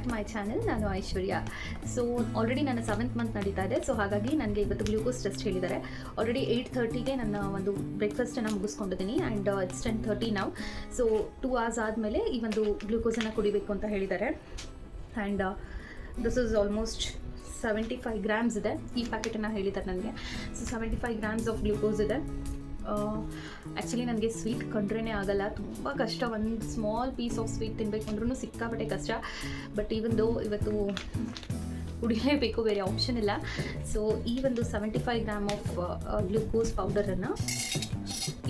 Back my channel ನಾನು Aishwarya. So already ನನ್ನ seventh month ನಡೀತಾ ಇದೆ. ಸೊ ಹಾಗಾಗಿ ನನಗೆ ಇವತ್ತು ಗ್ಲೂಕೋಸ್ ಟೆಸ್ಟ್ ಹೇಳಿದ್ದಾರೆ. ಆಲ್ರೆಡಿ ಏಯ್ಟ್ ಥರ್ಟಿಗೆ ನನ್ನ ಒಂದು ಬ್ರೇಕ್ಫಾಸ್ಟನ್ನು ಮುಗಿಸ್ಕೊಂಡಿದ್ದೀನಿ. ಆ್ಯಂಡ್ ಇಟ್ಸ್ ಟೆನ್ ಥರ್ಟಿ ನಾವು ಸೊ ಟೂ ಅವರ್ಸ್ ಆದಮೇಲೆ ಈ ಒಂದು ಗ್ಲೂಕೋಸನ್ನು ಕುಡಿಬೇಕು ಅಂತ ಹೇಳಿದ್ದಾರೆ. And this is almost seventy five grams ಇದೆ. ಈ ಪ್ಯಾಕೆಟನ್ನು ಹೇಳಿದ್ದಾರೆ ನನಗೆ so seventy five grams of glucose ಇದೆ. ಆ್ಯಕ್ಚುಲಿ ನನಗೆ ಸ್ವೀಟ್ ಕಂಡ್ರೇ ಆಗಲ್ಲ. ತುಂಬ ಕಷ್ಟ. ಒಂದು ಸ್ಮಾಲ್ ಪೀಸ್ ಆಫ್ ಸ್ವೀಟ್ ತಿನ್ನಬೇಕು ಅಂದ್ರೂ ಸಿಕ್ಕಾಪಟ್ಟೆ ಕಷ್ಟ. ಬಟ್ ಈವನ್ ದೋ ಇವತ್ತು ಕುಡಿಯಲೇಬೇಕು ಬೇರೆ ಆಪ್ಷನ್ ಇಲ್ಲ. ಸೊ ಈ ಒಂದು seventy five gram of glucose ಪೌಡರನ್ನು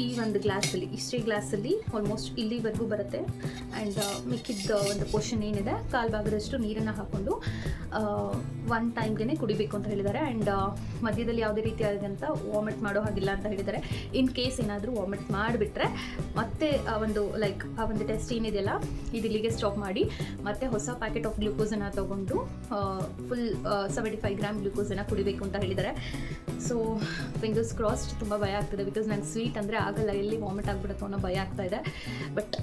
ಈ ಒಂದು ಗ್ಲಾಸಲ್ಲಿ ಇಷ್ಟೇ ಗ್ಲಾಸಲ್ಲಿ ಆಲ್ಮೋಸ್ಟ್ ಇಲ್ಲಿವರೆಗೂ ಬರುತ್ತೆ. ಆ್ಯಂಡ್ ಮಿಕ್ಕಿದ್ದ ಒಂದು ಪೋರ್ಷನ್ ಏನಿದೆ, ಕಾಲು ಭಾಗದಷ್ಟು ನೀರನ್ನು ಹಾಕ್ಕೊಂಡು ಒನ್ ಟೈಮ್ಗೆ ಕುಡಿಬೇಕು ಅಂತ ಹೇಳಿದ್ದಾರೆ. ಆ್ಯಂಡ್ ಮಧ್ಯದಲ್ಲಿ ಯಾವುದೇ ರೀತಿಯಾದಂಥ ವಾಮಿಟ್ ಮಾಡೋ ಹಾಗಿಲ್ಲ ಅಂತ ಹೇಳಿದ್ದಾರೆ. ಇನ್ ಕೇಸ್ ಏನಾದರೂ ವಾಮಿಟ್ ಮಾಡಿಬಿಟ್ರೆ, ಮತ್ತೆ ಆ ಒಂದು ಲೈಕ್ ಆ ಒಂದು ಟೆಸ್ಟ್ ಏನಿದೆಯಲ್ಲ, ಇದು ಇಲ್ಲಿಗೆ ಸ್ಟಾಪ್ ಮಾಡಿ, ಮತ್ತೆ ಹೊಸ ಪ್ಯಾಕೆಟ್ ಆಫ್ ಗ್ಲೂಕೋಸನ್ನು ತೊಗೊಂಡು ಫುಲ್ ಸೆವೆಂಟಿ ಫೈವ್ ಗ್ರಾಮ್ ಗ್ಲೂಕೋಸನ್ನು ಕುಡಿಬೇಕು ಅಂತ ಹೇಳಿದ್ದಾರೆ. ಸೊ ಫಿಂಗರ್ಸ್ ಕ್ರಾಸ್ಡ್ ತುಂಬ ಭಯ ಆಗ್ತದೆ ಬಿಕಾಸ್ ನಂಗೆ ಸ್ವೀಟ್ ಅಂದರೆ ಆಗಲ್ಲ, ಎಲ್ಲಿ ವಾಮಿಟ್ ಆಗಿಬಿಡುತ್ತೋ ಅನ್ನೋ ಭಯ ಆಗ್ತಾ ಇದೆ. ಬಟ್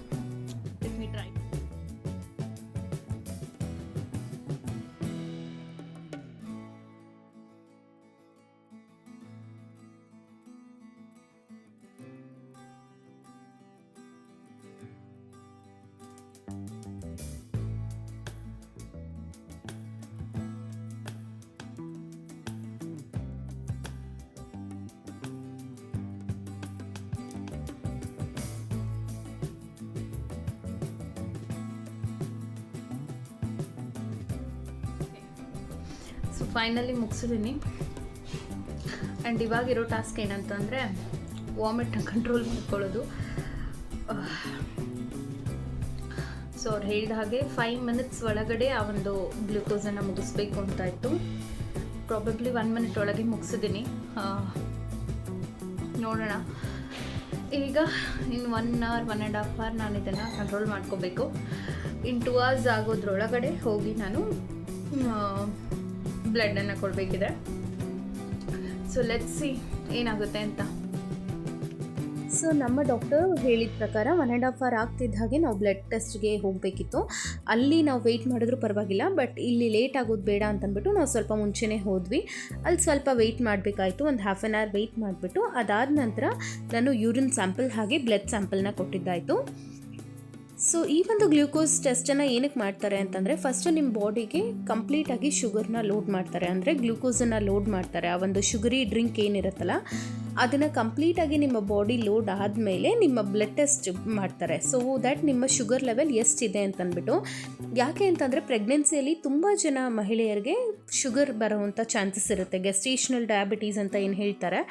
ಸೊ ಫೈನಲಿ ಮುಗಿಸಿದ್ದೀನಿ ಆ್ಯಂಡ್ ಇವಾಗಿರೋ ಟಾಸ್ಕ್ ಏನಂತಂದರೆ ವಾಮಿಟ್ನ ಕಂಟ್ರೋಲ್ ಮಾಡ್ಕೊಳ್ಳೋದು. ಸೊ ಅವ್ರು ಹೇಳಿದ ಹಾಗೆ ಫೈವ್ ಮಿನಿಟ್ಸ್ ಒಳಗಡೆ ಆ ಒಂದು ಗ್ಲೂಕೋಸನ್ನು ಮುಗಿಸ್ಬೇಕು ಅಂತ ಇತ್ತು. ಪ್ರಾಬಬ್ಲಿ ಒನ್ ಮಿನಿಟ್ ಒಳಗೆ ಮುಗಿಸಿದ್ದೀನಿ ನೋಡೋಣ. ಈಗ ಇನ್ನು one hour one and half hour ನಾನು ಇದನ್ನು ಕಂಟ್ರೋಲ್ ಮಾಡ್ಕೋಬೇಕು. ಇನ್ ಟೂ ಅವರ್ಸ್ ಆಗೋದ್ರೊಳಗಡೆ ಹೋಗಿ ನಾನು ಬ್ಲಡ್ಡನ್ನು ಕೊಡಬೇಕಿದೆ. ಸೊ ಸಿ ಏನಾಗುತ್ತೆ ಅಂತ. ಸೊ ನಮ್ಮ ಡಾಕ್ಟರ್ ಹೇಳಿದ ಪ್ರಕಾರ ಒನ್ ಆ್ಯಂಡ್ ಹಾಫ್ ಅವರ್ ಆಗ್ತಿದ್ದ ಹಾಗೆ ನಾವು ಬ್ಲಡ್ ಟೆಸ್ಟ್ಗೆ ಹೋಗಬೇಕಿತ್ತು. ಅಲ್ಲಿ ನಾವು ವೆಯ್ಟ್ ಮಾಡಿದ್ರೂ ಪರವಾಗಿಲ್ಲ ಬಟ್ ಇಲ್ಲಿ ಲೇಟ್ ಆಗೋದು ಬೇಡ ಅಂತಂದ್ಬಿಟ್ಟು ನಾವು ಸ್ವಲ್ಪ ಮುಂಚೆನೇ ಹೋದ್ವಿ. ಅಲ್ಲಿ ಸ್ವಲ್ಪ ವೆಯ್ಟ್ ಮಾಡಬೇಕಾಯಿತು, ಒಂದು ಹಾಫ್ ಆನ್ ಅವರ್ ವೆಯ್ಟ್ ಮಾಡಿಬಿಟ್ಟು, ಅದಾದ ನಂತರ ನಾನು ಯೂರಿನ್ ಸ್ಯಾಂಪಲ್ ಹಾಗೆ ಬ್ಲಡ್ ಸ್ಯಾಂಪಲ್ನ ಕೊಟ್ಟಿದ್ದಾಯಿತು. ಸೊ ಈ ಒಂದು ಗ್ಲೂಕೋಸ್ ಟೆಸ್ಟನ್ನು ಏನಕ್ಕೆ ಮಾಡ್ತಾರೆ ಅಂತಂದರೆ ಫಸ್ಟು ನಿಮ್ಮ ಬಾಡಿಗೆ ಕಂಪ್ಲೀಟಾಗಿ ಶುಗರ್ನ ಲೋಡ್ ಮಾಡ್ತಾರೆ. ಅಂದರೆ ಗ್ಲೂಕೋಸನ್ನು ಲೋಡ್ ಮಾಡ್ತಾರೆ. ಆ ಒಂದು ಶುಗರಿ ಡ್ರಿಂಕ್ ಏನಿರುತ್ತಲ್ಲ, ಅದನ್ನು ಕಂಪ್ಲೀಟಾಗಿ ನಿಮ್ಮ ಬಾಡಿ ಲೋಡ್ ಆದಮೇಲೆ ನಿಮ್ಮ ಬ್ಲಡ್ ಟೆಸ್ಟ್ ಮಾಡ್ತಾರೆ. ಸೊ ದ್ಯಾಟ್ ನಿಮ್ಮ ಶುಗರ್ ಲೆವೆಲ್ ಎಷ್ಟಿದೆ ಅಂತಂದ್ಬಿಟ್ಟು, ಯಾಕೆ ಅಂತಂದರೆ ಪ್ರೆಗ್ನೆನ್ಸಿಯಲ್ಲಿ ತುಂಬ ಜನ ಮಹಿಳೆಯರಿಗೆ ಶುಗರ್ ಬರುವಂಥ ಚಾನ್ಸಸ್ ಇರುತ್ತೆ. ಗೆಸ್ಟೇಷನಲ್ ಡಯಾಬಿಟೀಸ್ ಅಂತ ಏನು ಹೇಳ್ತಾರೆ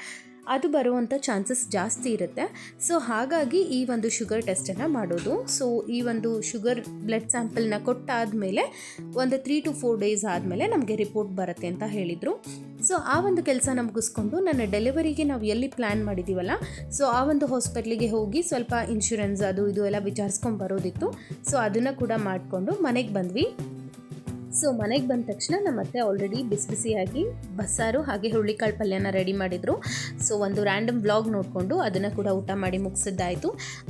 ಅದು ಬರುವಂಥ ಚಾನ್ಸಸ್ ಜಾಸ್ತಿ ಇರುತ್ತೆ. ಸೊ, ಹಾಗಾಗಿ ಈ ಒಂದು ಶುಗರ್ ಟೆಸ್ಟನ್ನು ಮಾಡೋದು. ಸೊ, ಈ ಒಂದು ಶುಗರ್ ಬ್ಲಡ್ ಸ್ಯಾಂಪಲ್ನ ಕೊಟ್ಟಾದಮೇಲೆ ಒಂದು ತ್ರೀ ಟು ಫೋರ್ ಡೇಸ್ ಆದಮೇಲೆ ನಮಗೆ ರಿಪೋರ್ಟ್ ಬರುತ್ತೆ ಅಂತ ಹೇಳಿದರು. ಸೊ, ಆ ಒಂದು ಕೆಲಸನ ಮುಗಿಸ್ಕೊಂಡು ನನ್ನ ಡೆಲಿವರಿಗೆ ನಾವು ಎಲ್ಲಿ ಪ್ಲ್ಯಾನ್ ಮಾಡಿದ್ದೀವಲ್ಲ ಸೊ, ಆ ಒಂದು ಹಾಸ್ಪಿಟ್ಲಿಗೆ ಹೋಗಿ ಸ್ವಲ್ಪ ಇನ್ಶೂರೆನ್ಸ್ ಅದು ಇದು ಎಲ್ಲ ವಿಚಾರಿಸ್ಕೊಂಡು ಬರೋದಿತ್ತು. ಸೊ, ಅದನ್ನು ಕೂಡ ಮಾಡಿಕೊಂಡು ಮನೆಗೆ ಬಂದ್ವಿ. ಸೊ ಮನೆಗೆ ಬಂದ ತಕ್ಷಣ ನಮ್ಮ ಅತ್ತೆ ಆಲ್ರೆಡಿ ಬಿಸಿ ಬಿಸಿಯಾಗಿ ಬಸ್ಸಾರು ಹಾಗೆ ಹುರುಳಿಕಾಳು ಪಲ್ಯನ ರೆಡಿ ಮಾಡಿದರು. ಸೊ ಒಂದು ರ್ಯಾಂಡಮ್ ಬ್ಲಾಗ್ ನೋಡಿಕೊಂಡು ಅದನ್ನು ಕೂಡ ಊಟ ಮಾಡಿ ಮುಗಿಸಿದ್ದಾಯಿತು.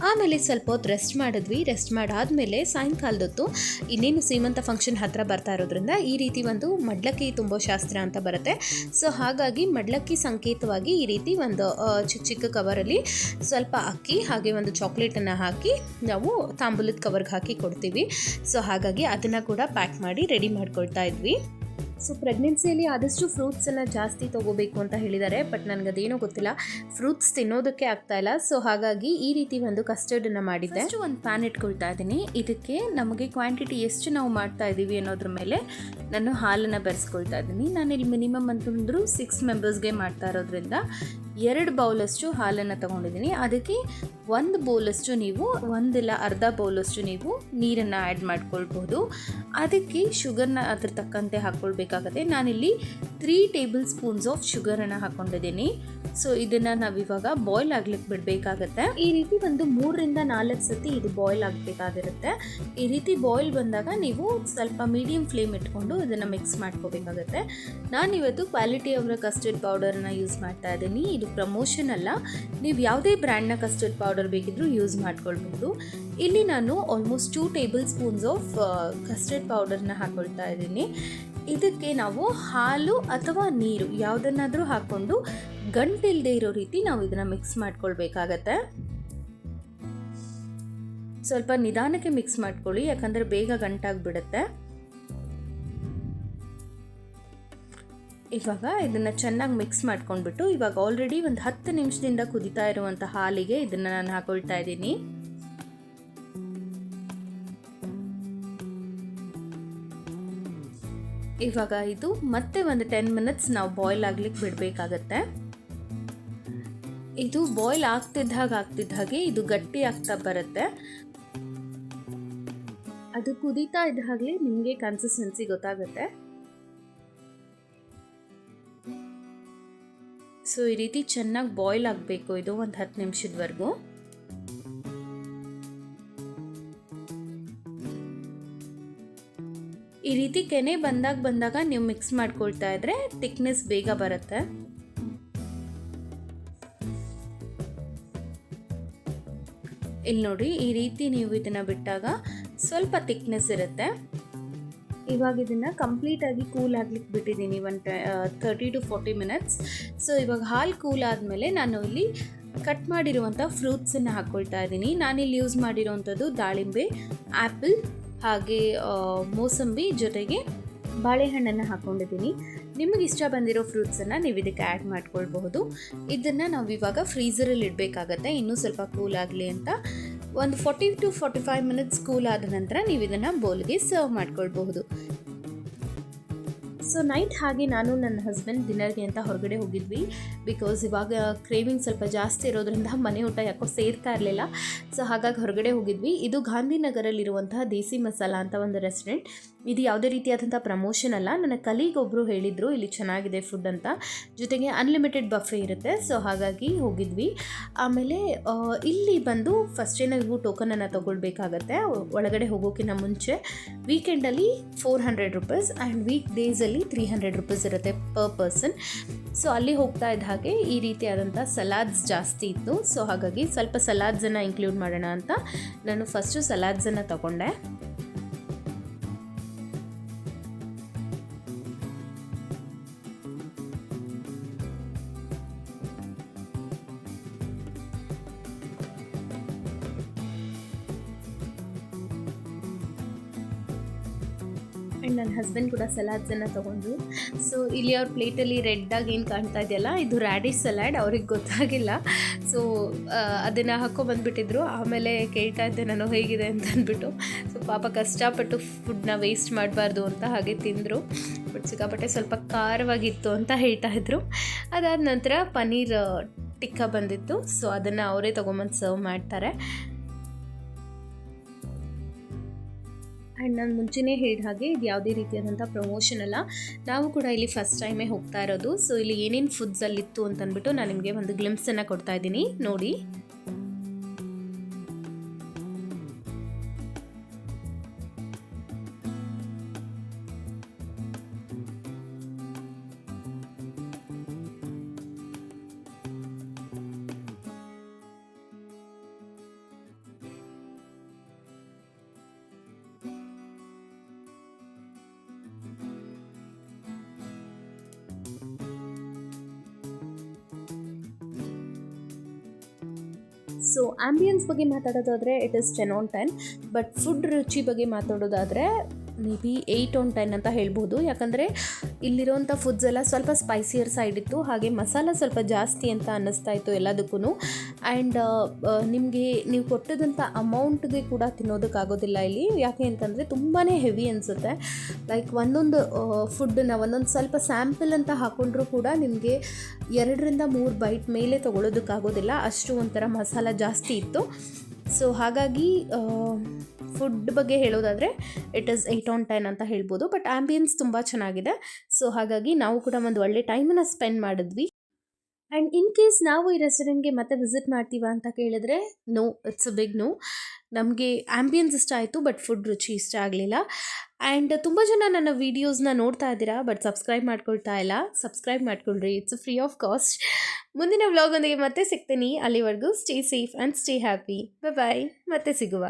ಆಮೇಲೆ ಸ್ವಲ್ಪ ಹೊತ್ತು ರೆಸ್ಟ್ ಮಾಡಿದ್ವಿ. ರೆಸ್ಟ್ ಮಾಡಾದಮೇಲೆ ಸಾಯಂಕಾಲದೊತ್ತು ಇನ್ನೇನು ಸೀಮಂತ ಫಂಕ್ಷನ್ ಹತ್ತಿರ ಬರ್ತಾ ಇರೋದ್ರಿಂದ ಈ ರೀತಿ ಒಂದು ಮಡ್ಲಕ್ಕಿ ತುಂಬೋ ಶಾಸ್ತ್ರ ಅಂತ ಬರುತ್ತೆ. ಸೊ ಹಾಗಾಗಿ ಮಡ್ಲಕ್ಕಿ ಸಂಕೇತವಾಗಿ ಈ ರೀತಿ ಒಂದು ಚಿಕ್ಕ ಚಿಕ್ಕ ಕವರಲ್ಲಿ ಸ್ವಲ್ಪ ಅಕ್ಕಿ ಹಾಗೆ ಒಂದು ಚಾಕ್ಲೇಟನ್ನು ಹಾಕಿ ನಾವು ತಾಂಬೂಲದ ಕವರ್ಗೆ ಹಾಕಿ ಕೊಡ್ತೀವಿ. ಸೊ ಹಾಗಾಗಿ ಅದನ್ನು ಕೂಡ ಪ್ಯಾಕ್ ಮಾಡಿ ರೆಡಿ ಮಾಡ್ಕೊಳ್ತಾ ಇದ್ವಿ. ಸೊ ಪ್ರೆಗ್ನೆನ್ಸಿಯಲ್ಲಿ ಆದಷ್ಟು ಫ್ರೂಟ್ಸನ್ನು ಜಾಸ್ತಿ ತೊಗೋಬೇಕು ಅಂತ ಹೇಳಿದ್ದಾರೆ ಬಟ್ ನನಗೆ ಅದೇನೂ ಗೊತ್ತಿಲ್ಲ. ಫ್ರೂಟ್ಸ್ ತಿನ್ನೋದಕ್ಕೆ ಆಗ್ತಾ ಇಲ್ಲ. ಸೊ ಹಾಗಾಗಿ ಈ ರೀತಿ ಒಂದು ಕಸ್ಟರ್ಡನ್ನು ಮಾಡಿದ್ದೆ. ಒಂದು ಪ್ಯಾನ್ ಇಟ್ಕೊಳ್ತಾ ಇದ್ದೀನಿ. ಇದಕ್ಕೆ ನಮಗೆ ಕ್ವಾಂಟಿಟಿ ಎಷ್ಟು ನಾವು ಮಾಡ್ತಾ ಇದ್ದೀವಿ ಅನ್ನೋದ್ರ ಮೇಲೆ ನಾನು ಹಾಲನ್ನು ಬೆರೆಸ್ಕೊಳ್ತಾ ಇದ್ದೀನಿ. ನಾನು ಇಲ್ಲಿ ಮಿನಿಮಮ್ ಅಂತಂದರೂ ಸಿಕ್ಸ್ ಮೆಂಬರ್ಸ್ಗೆ ಮಾಡ್ತಾ ಇರೋದ್ರಿಂದ ಎರಡು ಬೌಲಷ್ಟು ಹಾಲನ್ನು ತೊಗೊಂಡಿದ್ದೀನಿ. ಅದಕ್ಕೆ ಒಂದು ಬೌಲಷ್ಟು ನೀವು ಒಂದಿಲ್ಲ ಅರ್ಧ ಬೌಲಷ್ಟು ನೀವು ನೀರನ್ನು ಆ್ಯಡ್ ಮಾಡ್ಕೊಳ್ಬೋದು. ಅದಕ್ಕೆ ಶುಗರ್ನ ಅದ್ರ ತಕ್ಕಂತೆ ಹಾಕ್ಕೊಳ್ಬೇಕು. ಹಾಕ್ಕೊಳ್ಬೇಕಾಗತ್ತೆ ನಾನಿಲ್ಲಿ ತ್ರೀ ಟೇಬಲ್ ಸ್ಪೂನ್ಸ್ ಆಫ್ ಶುಗರನ್ನು ಹಾಕೊಂಡಿದ್ದೀನಿ. ಸೊ ಇದನ್ನು ನಾವಿವಾಗ ಬಾಯ್ಲ್ ಆಗ್ಲಿಕ್ಕೆ ಬಿಡಬೇಕಾಗತ್ತೆ. ಈ ರೀತಿ ಒಂದು ಮೂರರಿಂದ ನಾಲ್ಕು ಸತಿ ಇದು ಬಾಯ್ಲ್ ಆಗಬೇಕಾಗಿರುತ್ತೆ. ಈ ರೀತಿ ಬಾಯ್ಲ್ ಬಂದಾಗ ನೀವು ಸ್ವಲ್ಪ ಮೀಡಿಯಂ ಫ್ಲೇಮ್ ಇಟ್ಕೊಂಡು ಇದನ್ನು ಮಿಕ್ಸ್ ಮಾಡ್ಕೋಬೇಕಾಗತ್ತೆ. ನಾನಿವತ್ತು ಕ್ವಾಲಿಟಿ ಅವರ ಕಸ್ಟರ್ಡ್ ಪೌಡರನ್ನ ಯೂಸ್ ಮಾಡ್ತಾ ಇದ್ದೀನಿ. ಇದು ಪ್ರಮೋಷನ್ ಅಲ್ಲ. ನೀವು ಯಾವುದೇ ಬ್ರ್ಯಾಂಡ್ನ ಕಸ್ಟರ್ಡ್ ಪೌಡರ್ ಬೇಕಿದ್ರೂ ಯೂಸ್ ಮಾಡ್ಕೊಳ್ಬಹುದು ಇಲ್ಲಿ ನಾನು almost two tablespoons of custard ಪೌಡರ್ನ ಹಾಕೊಳ್ತಾ ಇದ್ದೀನಿ. ಇದಕ್ಕೆ ನಾವು ಹಾಲು ಅಥವಾ ನೀರು ಯಾವುದನ್ನಾದರೂ ಹಾಕ್ಕೊಂಡು ಗಂಟಿಲ್ಲದೆ ಇರೋ ರೀತಿ ನಾವು ಇದನ್ನು ಮಿಕ್ಸ್ ಮಾಡ್ಕೊಳ್ಬೇಕಾಗತ್ತೆ. ಸ್ವಲ್ಪ ನಿಧಾನಕ್ಕೆ ಮಿಕ್ಸ್ ಮಾಡ್ಕೊಳ್ಳಿ, ಯಾಕಂದರೆ ಬೇಗ ಗಂಟಾಗ್ಬಿಡುತ್ತೆ. ಇವಾಗ ಇದನ್ನು ಚೆನ್ನಾಗಿ ಮಿಕ್ಸ್ ಮಾಡ್ಕೊಂಡ್ಬಿಟ್ಟು ಇವಾಗ ಆಲ್ರೆಡಿ ಒಂದು ಹತ್ತು ನಿಮಿಷದಿಂದ ಕುದಿತಾ ಇರುವಂಥ ಹಾಲಿಗೆ ಇದನ್ನು ನಾನು ಹಾಕೊಳ್ತಾ ಇದ್ದೀನಿ. ಇವಾಗ ಇದು ಮತ್ತೆ ಒಂದು ಟೆನ್ ಮಿನಿಟ್ಸ್ ನಾವು ಬಾಯ್ಲ್ ಆಗ್ಲಿಕ್ಕೆ ಬಿಡಬೇಕಾಗತ್ತೆ. ಇದು ಬಾಯ್ಲ್ ಆಗ್ತಿದ್ದ ಹಾಗೆ ಆಗ್ತಿದ್ದ ಹಾಗೆ ಇದು ಗಟ್ಟಿ ಆಗ್ತಾ ಬರುತ್ತೆ. ಅದು ಕುದೀತಾ ಇದ್ದ ಹಾಗೆ ನಿಮಗೆ ಕನ್ಸಿಸ್ಟೆನ್ಸಿ ಗೊತ್ತಾಗುತ್ತೆ. ಸೊ ಈ ರೀತಿ ಚೆನ್ನಾಗಿ ಬಾಯ್ಲ್ ಆಗಬೇಕು ಇದು ಒಂದು ಹತ್ತು ನಿಮಿಷದವರೆಗೂ. ಈ ರೀತಿ ಕೆನೆ ಬಂದಾಗ ಬಂದಾಗ ನೀವು ಮಿಕ್ಸ್ ಮಾಡ್ಕೊಳ್ತಾ ಇದ್ರೆ ಥಿಕ್ನೆಸ್ ಬೇಗ ಬರುತ್ತೆ. ಇಲ್ಲಿ ನೋಡಿ, ಈ ರೀತಿ ನೀವು ಇದನ್ನು ಬಿಟ್ಟಾಗ ಸ್ವಲ್ಪ ಥಿಕ್ನೆಸ್ ಇರುತ್ತೆ. ಇವಾಗ ಇದನ್ನು ಕಂಪ್ಲೀಟಾಗಿ ಕೂಲ್ ಆಗ್ಲಿಕ್ಕೆ ಬಿಟ್ಟಿದ್ದೀನಿ ಒಂದು thirty to forty minutes so ಇವಾಗ ಹಾಲು ಕೂಲ್ ಆದಮೇಲೆ ನಾನು ಇಲ್ಲಿ ಕಟ್ ಮಾಡಿರುವಂಥ ಫ್ರೂಟ್ಸನ್ನು ಹಾಕ್ಕೊಳ್ತಾ ಇದ್ದೀನಿ. ನಾನಿಲ್ಲಿ ಯೂಸ್ ಮಾಡಿರೋವಂಥದ್ದು ದಾಳಿಂಬೆ ಆ್ಯಪಲ್ ಹಾಗೆ ಮೋಸಂಬಿ ಜೊತೆಗೆ ಬಾಳೆಹಣ್ಣನ್ನು ಹಾಕ್ಕೊಂಡಿದ್ದೀನಿ ನಿಮಗೆ ಇಷ್ಟ ಬಂದಿರೋ ಫ್ರೂಟ್ಸನ್ನು ನೀವು ಇದಕ್ಕೆ ಆ್ಯಡ್ ಮಾಡ್ಕೊಳ್ಬಹುದು. ಇದನ್ನು ನಾವು ಇವಾಗ ಫ್ರೀಝರಲ್ಲಿ ಇಡಬೇಕಾಗತ್ತೆ. ಇನ್ನೂ ಸ್ವಲ್ಪ ಕೂಲ್ ಆಗಲಿ ಅಂತ. ಒಂದು forty to forty five minutes cool ಆದ ನಂತರ ನೀವು ಇದನ್ನು ಬೌಲ್ಗೆ ಸರ್ವ್ ಮಾಡ್ಕೊಳ್ಬಹುದು. ಸೊ ನೈಟ್ ಹಾಗೆ ನಾನು ನನ್ನ ಹಸ್ಬೆಂಡ್ ಡಿನ್ನರ್ಗೆ ಅಂತ ಹೊರಗಡೆ ಹೋಗಿದ್ವಿ. ಬಿಕಾಸ್ ಇವಾಗ ಕ್ರೇವಿಂಗ್ ಸ್ವಲ್ಪ ಜಾಸ್ತಿ ಇರೋದ್ರಿಂದ ಮನೆ ಊಟ ಯಾಕೋ ಸೇರ್ತಾ ಇರಲಿಲ್ಲ. ಸೊ ಹಾಗಾಗಿ ಹೊರಗಡೆ ಹೋಗಿದ್ವಿ. ಇದು ಗಾಂಧಿನಗರಲ್ಲಿರುವಂತಹ ದೇಸಿ ಮಸಾಲ ಅಂತ ಒಂದು ರೆಸ್ಟೋರೆಂಟ್ ಇದು ಯಾವುದೇ ರೀತಿಯಾದಂಥ ಪ್ರಮೋಷನ್ ಅಲ್ಲ. ನನ್ನ ಕಲೀಗ್ ಒಬ್ಬರು ಹೇಳಿದರು, ಇಲ್ಲಿ ಚೆನ್ನಾಗಿದೆ ಫುಡ್ ಅಂತ. ಜೊತೆಗೆ ಅನ್ಲಿಮಿಟೆಡ್ ಬಫೆ ಇರುತ್ತೆ. ಸೊ ಹಾಗಾಗಿ ಹೋಗಿದ್ವಿ. ಆಮೇಲೆ ಇಲ್ಲಿ ಬಂದು ಫಸ್ಟೇ ನಾವು ಟೋಕನನ್ನು ತೊಗೊಳ್ಬೇಕಾಗತ್ತೆ. ಒಳಗಡೆ ಹೋಗೋಕ್ಕಿಂತ ಮುಂಚೆ. ವೀಕೆಂಡಲ್ಲಿ four hundred rupees and week ಡೇಸಲ್ಲಿ ತ್ರೀ ಹಂಡ್ರೆಡ್ ರುಪೀಸ್ ಇರುತ್ತೆ ಪರ್ ಪರ್ಸನ್ ಸೊ ಅಲ್ಲಿ ಹೋಗ್ತಾ ಇದ್ದ ಹಾಗೆ ಈ ರೀತಿಯಾದಂಥ ಸಲಾಡ್ಸ್ ಜಾಸ್ತಿ ಇತ್ತು. ಸೊ ಹಾಗಾಗಿ ಸ್ವಲ್ಪ ಸಲಾಡ್ಸನ್ನು ಇನ್ಕ್ಲೂಡ್ ಮಾಡೋಣ ಅಂತ ನಾನು ಫಸ್ಟು ಸಲಾಡ್ಸನ್ನು ತಗೊಂಡೆ. ಆ್ಯಂಡ್ ನನ್ನ ಹಸ್ಬೆಂಡ್ ಕೂಡ ಸಲಾಡ್ಸನ್ನು ತೊಗೊಂಡ್ರು. ಸೊ ಇಲ್ಲಿ ಅವ್ರ ಪ್ಲೇಟಲ್ಲಿ ರೆಡ್ಡಾಗಿ ಏನು ಕಾಣ್ತಾ ಇದೆಯಲ್ಲ, ಇದು ರ್ಯಾಡಿಶ್ ಸಲಾಡ್, ಅವ್ರಿಗೆ ಗೊತ್ತಾಗಿಲ್ಲ. ಸೊ ಅದನ್ನು ಹಾಕ್ಕೊಬಂದ್ಬಿಟ್ಟಿದ್ರು ಆಮೇಲೆ ಕೇಳ್ತಾ ಇದ್ದೆ ನಾನು, ಹೇಗಿದೆ ಅಂತ ಅಂದ್ಬಿಟ್ಟು. ಸೊ ಪಾಪ ಕಷ್ಟಪಟ್ಟು ಫುಡ್ನ ವೇಸ್ಟ್ ಮಾಡಬಾರ್ದು ಅಂತ ಹಾಗೆ ತಿಂದರು. ಬಟ್ ಸಿಕ್ಕಾಪಟ್ಟೆ ಸ್ವಲ್ಪ ಖಾರವಾಗಿತ್ತು ಅಂತ ಹೇಳ್ತಾ ಇದ್ರು. ಅದಾದ ನಂತರ ಪನ್ನೀರ್ ಟಿಕ್ಕ ಬಂದಿತ್ತು. ಸೊ ಅದನ್ನು ಅವರೇ ತೊಗೊಂಬಂದು ಸರ್ವ್ ಮಾಡ್ತಾರೆ. ಆ್ಯಂಡ್ ನಾನು ಮುಂಚೆನೇ ಹೇಳಿದ ಹಾಗೆ ಇದು ಯಾವುದೇ ರೀತಿಯಾದಂಥ ಪ್ರಮೋಷನ್ ಅಲ್ಲ. ನಾವು ಕೂಡ ಇಲ್ಲಿ ಫಸ್ಟ್ ಟೈಮೇ ಹೋಗ್ತಾ ಇರೋದು. ಸೊ ಇಲ್ಲಿ ಏನೇನು ಫುಡ್ಸಲ್ಲಿತ್ತು ಅಂತಂದ್ಬಿಟ್ಟು ನಾನು ನಿಮಗೆ ಒಂದು ಗ್ಲಿಮ್ಸನ್ನು ಕೊಡ್ತಾ ಇದ್ದೀನಿ. ನೋಡಿ. ಸೊ ಆಂಬಿಯನ್ಸ್ ಬಗ್ಗೆ ಮಾತಾಡೋದಾದರೆ it is ten on ten but food ರುಚಿ ಬಗ್ಗೆ ಮಾತಾಡೋದಾದರೆ maybe eight on ten ಅಂತ ಹೇಳ್ಬೋದು. ಯಾಕಂದರೆ ಇಲ್ಲಿರೋಂಥ ಫುಡ್ಸ್ ಎಲ್ಲ ಸ್ವಲ್ಪ ಸ್ಪೈಸಿಯರ್ ಸೈಡ್ ಇತ್ತು. ಹಾಗೆ ಮಸಾಲ ಸ್ವಲ್ಪ ಜಾಸ್ತಿ ಅಂತ ಅನ್ನಿಸ್ತಾ ಇತ್ತು ಎಲ್ಲದಕ್ಕೂ ಆ್ಯಂಡ್ ನಿಮಗೆ ನೀವು ಕೊಟ್ಟದಂಥ ಅಮೌಂಟ್ಗೆ ಕೂಡ ತಿನ್ನೋದಕ್ಕಾಗೋದಿಲ್ಲ ಇಲ್ಲಿ. ಯಾಕೆ ಅಂತಂದರೆ ತುಂಬಾ ಹೆವಿ ಅನಿಸುತ್ತೆ. ಲೈಕ್ ಒಂದೊಂದು ಫುಡ್ಡನ್ನ ಒಂದೊಂದು ಸ್ವಲ್ಪ ಸ್ಯಾಂಪಲ್ ಅಂತ ಹಾಕೊಂಡ್ರೂ ಕೂಡ ನಿಮಗೆ ಎರಡರಿಂದ ಮೂರು ಬೈಟ್ ಮೇಲೆ ತೊಗೊಳೋದಕ್ಕಾಗೋದಿಲ್ಲ. ಅಷ್ಟು ಒಂಥರ ಮಸಾಲ ಜಾಸ್ತಿ ಇತ್ತು. ಸೊ ಹಾಗಾಗಿ ಫುಡ್ ಬಗ್ಗೆ ಹೇಳೋದಾದರೆ it is eight on ten ಅಂತ ಹೇಳ್ಬೋದು ಬಟ್ ಆ್ಯಂಬಿಯನ್ಸ್ ತುಂಬ ಚೆನ್ನಾಗಿದೆ. ಸೊ ಹಾಗಾಗಿ ನಾವು ಕೂಡ ಒಂದು ಒಳ್ಳೆ ಟೈಮನ್ನು ಸ್ಪೆಂಡ್ ಮಾಡಿದ್ವಿ. ಆ್ಯಂಡ್ ಇನ್ ಕೇಸ್ ನಾವು ಈ ರೆಸ್ಟೋರೆಂಟ್ಗೆ ಮತ್ತೆ ವಿಸಿಟ್ ಮಾಡ್ತೀವಾ ಅಂತ ಕೇಳಿದ್ರೆ no it's a big no ನಮಗೆ ಆ್ಯಂಬಿಯನ್ಸ್ ಇಷ್ಟ ಆಯಿತು ಬಟ್ ಫುಡ್ ರುಚಿ ಇಷ್ಟ ಆಗಲಿಲ್ಲ. ಆ್ಯಂಡ್ ತುಂಬ ಜನ ನನ್ನ ವೀಡಿಯೋಸ್ನ ನೋಡ್ತಾ ಇದ್ದೀರಾ ಬಟ್ ಸಬ್ಸ್ಕ್ರೈಬ್ ಮಾಡ್ಕೊಳ್ತಾ ಇಲ್ಲ. ಸಬ್ಸ್ಕ್ರೈಬ್ ಮಾಡ್ಕೊಳ್ರಿ ಇಟ್ಸ್ ಫ್ರೀ ಆಫ್ ಕಾಸ್ಟ್ ಮುಂದಿನ ವ್ಲಾಗೊಂದಿಗೆ ಮತ್ತೆ ಸಿಗ್ತೀನಿ. ಅಲ್ಲಿವರೆಗೂ stay safe and stay happy bye ಮತ್ತೆ ಸಿಗುವ.